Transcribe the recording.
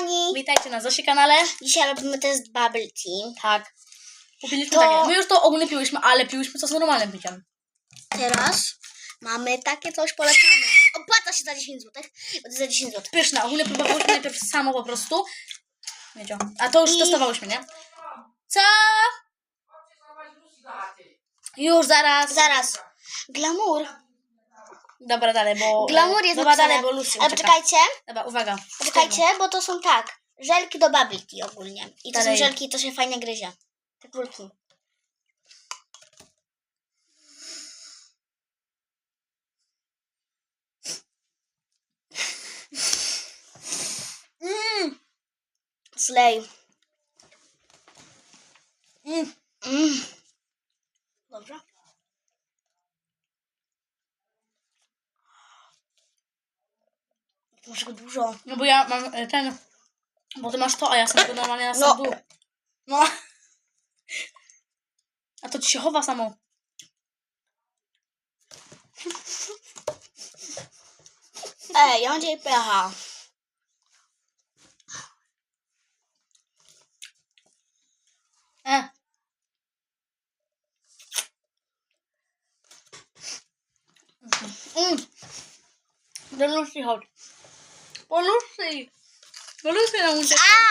kochani! Witajcie na Zosi kanale. Dzisiaj robimy test Bubble Tea. Tak. Kupiliśmy To- takie. My już to ogólnie piłyśmy, ale piłyśmy to z normalnym piciem. Teraz mamy takie coś, polecamy. Opłaca się za 10 zł, za 10 zł. Pyszne. Ogólnie próbowałyśmy najpierw samo po prostu. Wiecie. A to już I- testowałyśmy, nie? Co? Już zaraz. Zaraz. Glamour. Dobra, dalej, bo... Glamour jest Dobra, napisane. dalej, bo Lucy Ale ucieka. poczekajcie, Dobra, uwaga. poczekajcie, bo to są tak. Żelki do Bubble Tea ogólnie. I to Dalej. są żelki, to się fajnie gryzie. Te kulki. Mm. Slay. Mm. Mm. Dobra. Może go dużo. No bo ja mam e, ten... Bo ty masz to, a ja sam to normalnie na No. sam dół. No. A to ci się chowa samo. Ej, ja mam dzisiaj pecha. E. Mm. Do Lucy chodź. Po Lucy. Po Lucy nam uciekła.